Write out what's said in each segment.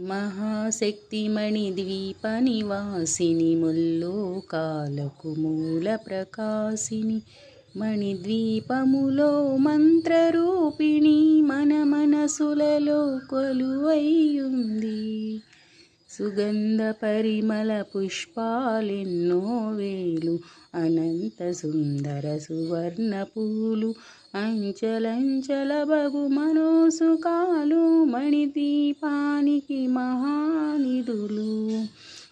మహాశక్తిమణి ద్వీప నివాసిని ముల్లోకాలకు మూల ప్రకాశిని మణిద్వీపములో మంత్రరూపిణి మన మనసులలో కొలువైయుంది. సుగంధ పరిమళ పుష్పాలెన్నో వేలు అనంత సుందర సువర్ణ పూలు అంచలంచల బగు మనోసుకాలు మణిదీపానికి మహానిధులు.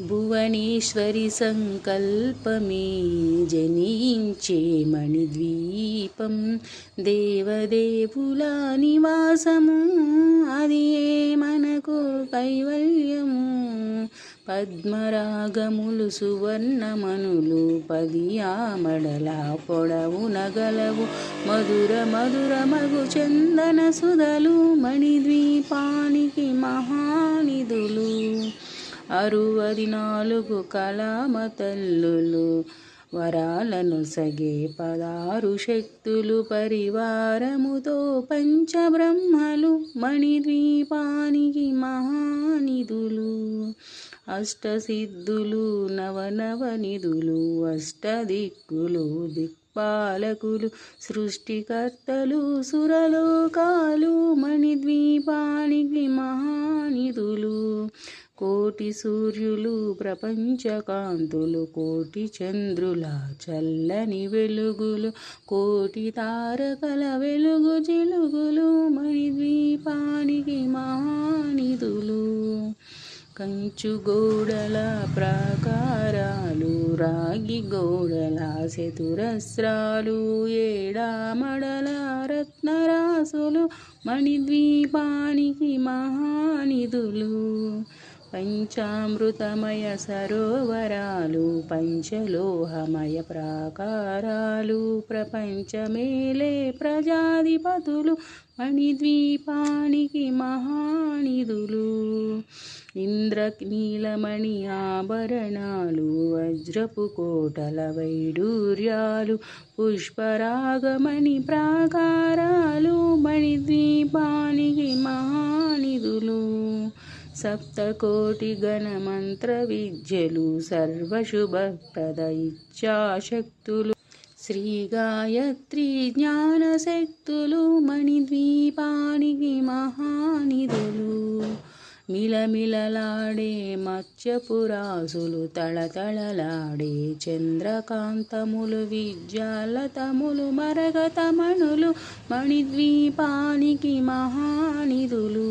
భువనేశ్వరి సంకల్పమే జనించే మణిద్వీపం. దేవదేవుల నివాసము అది ఏ మనకు కైవల్యము పద్మరాగములు సువర్ణమనులు పది ఆమడల పొడవు నగలవు మధుర మధుర మగు చందన సుధలు మణిద్వీపానికి మహానిధులు. అరువది నాలుగు కళామతల్లులు వరాలను సగే పదారు శక్తులు పరివారముతో పంచబ్రహ్మలు మణిద్వీపానికి మహానిధులు. అష్టసిద్ధులు నవనవనిధులు అష్టదిక్కులు దిక్పాలకులు సృష్టికర్తలు సురలోకాలు మణిద్వీపానికి మహానిధులు. కోటి సూర్యులు ప్రపంచకాంతులు కోటి చంద్రుల చల్లని వెలుగులు కోటి తారకల వెలుగు జిలుగులు మణిద్వీపానికి మహానిధులు కంచు గోడల ప్రాకారాలు రాగి గోడల చతురస్రాలు ఏడామడల రత్నరాసులు మణిద్వీపానికి మహానిధులు పంచామృతమయ సరోవరాలు పంచలోహమయ ప్రాకారాలు ప్రపంచమేలే ప్రజాధిపతులు మణిద్వీపానికి మహానిధులు. ఇంద్రనీలమణి ఆభరణాలు వజ్రపు కోటల వైడూర్యాలు పుష్పరాగమణి ప్రాకారాలు మణిద్వీపానికి మహానిధులు. సప్తకోటి గణమంత్ర విద్యలు సర్వశుభప్రద ఇచ్చాశక్తులు శ్రీ గాయత్రి జ్ఞానశక్తులు మణిద్వీపానికి మహానిధులు. మిలమిలలాడే మత్స్యపురాసులు తళతళలాడే చంద్రకాంతములు విద్యాలతములు మరగతమణులు మణిద్వీపానికి మహానిధులు.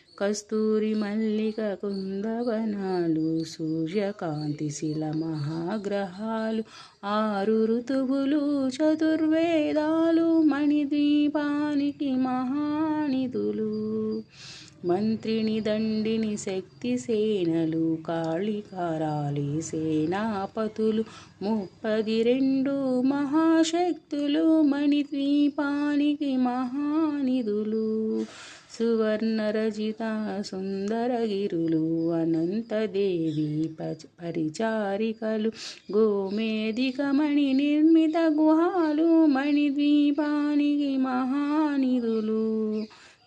కస్తూరి మల్లిక కుందవనాలు సూర్యకాంతి శిల మహాగ్రహాలు ఆరు ఋతువులు చతుర్వేదాలు మణిద్వీపానికి మహానిధులు. మంత్రిని దండిని శక్తి సేనలు కాళికారాలి సేనాపతులు ముప్పది రెండు మహాశక్తులు మణిద్వీపానికి మహానిధులు. సువర్ణరజిత సుందరగిరులు అనంతదేవి పరిచారికలు గోమేధికమణి నిర్మిత గుహాలు మణిద్వీపానికి మహానిధులు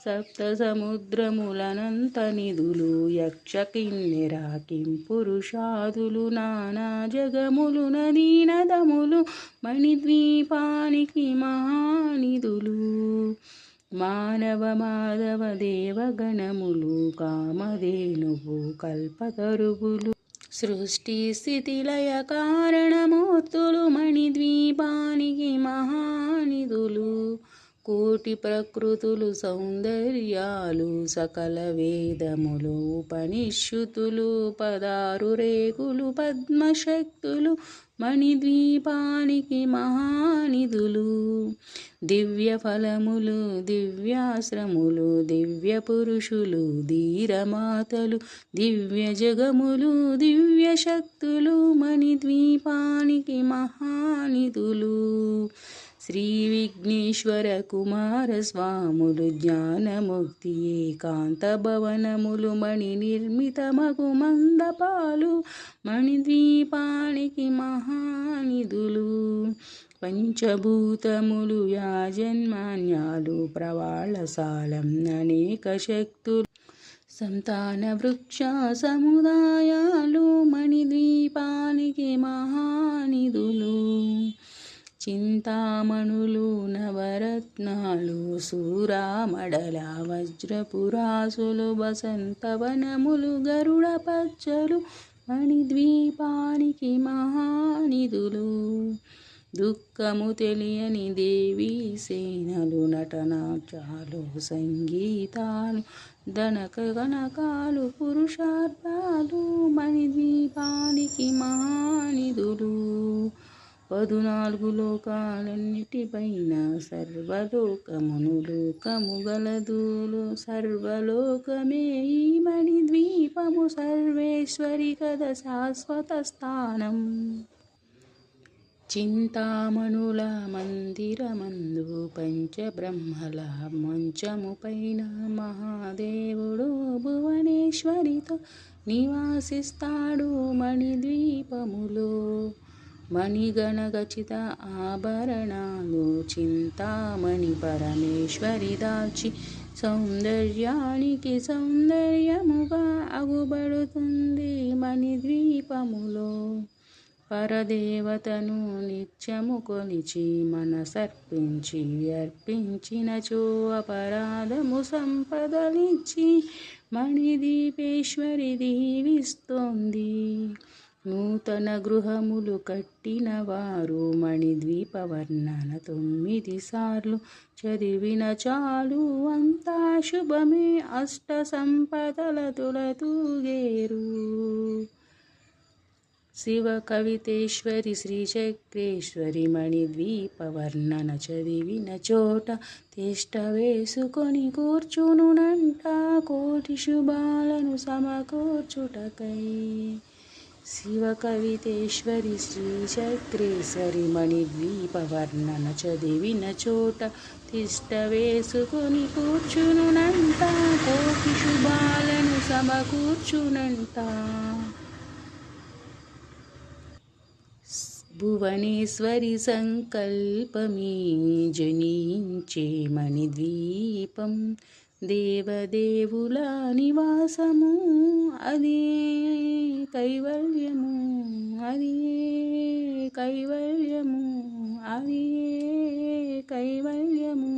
సప్త సముద్రములనంత నిధులు యక్ష కిన్నెరాకిం పురుషాదులు నానా జగములు నదీనదములు మణిద్వీపానికి మహాని మానవ మాధవ దేవగణములు కామధేనువు కల్పతరుగులు సృష్టి స్థితిలయ కారణమూర్తులు మణిద్వీపానికి మహానిధులు. కోటి ప్రకృతులు సౌందర్యాలు సకల వేదములు ఉపనిషుతులు పదారు రేకులు పద్మశక్తులు మణిద్వీపానికి మహానిధులు. దివ్య ఫలములు దివ్యాశ్రములు దివ్య పురుషులు ధీరమాతలు దివ్య జగములు దివ్య శక్తులు మణిద్వీపానికి మహానిధులు. శ్రీ విఘ్నేశ్వర కుమార స్వాములు జ్ఞానముక్తి ఏకాంత భవనములు మణి నిర్మితమగు మందపాలు మణిద్వీపానికి మహానిధులు. పంచభూతములు యాజన్మాన్యాలు ప్రవాళసాలం అనేక శక్తులు. సంతాన వృక్ష సముదాయాలు మణిద్వీపానికి మహానిధులు. చింతామణులు నవరత్నాలు సూరామడల వజ్రపురాసులు వసంతవనములు గరుడ పచ్చలు మణిద్వీపానికి మహానిధులు. దుఃఖము తెలియని దేవి సేనలు నటనాట్యాలు సంగీతాలు ధనక గణకాలు పురుషార్థాలు మణిద్వీపానికి మహా పదునాలుగు లోకాలన్నిటిపైన సర్వలోకమును లోకము గలదులు సర్వలోకమే ఈ మణిద్వీపము సర్వేశ్వరి కద శాశ్వత స్థానం. చింతామణుల మందిరమందు పంచబ్రహ్మల మంచము పైన మహాదేవుడు భువనేశ్వరితో నివాసిస్తాడు మణిద్వీపములో. మణిగణగచిత ఆభరణాలు చింతామణి పరమేశ్వరి దాల్చి సౌందర్యానికి సౌందర్యముగా అగుబడుతుంది మణిద్వీపములో. పరదేవతను నిత్యము సర్పించి మనసర్పించి అర్పించినచో అపరాధము సంపదలిచ్చి మణిదీపేశ్వరి దీవిస్తోంది. నూతన గృహములు కట్టిన వారు మణిద్వీప వర్ణన తొమ్మిది సార్లు చదివిన చాలు అంతా శుభమే అష్ట సంపదల తులతూగేరు శివ కవితేశ్వరి శ్రీచక్రేశ్వరి మణిద్వీప వర్ణన చదివిన చోట తిష్ట వేసుకొని కూర్చునునంట కోటి శుభాలను సమకూర్చుటకై. శివ కవితేశ్వరి శ్రీచక్రేశ్వరి మణిద్వీపవర్ణన చదివిన చోట తిష్ట వేసుకొని కూర్చునునంట కోటి శుభాలను సమకూర్చునంట భువనేశ్వరి సంకల్పమీ జనించే మణిద్వీపం దేవదేవుల నివాసము అదే కైవల్యము అది కైవల్యము అది కైవల్యము.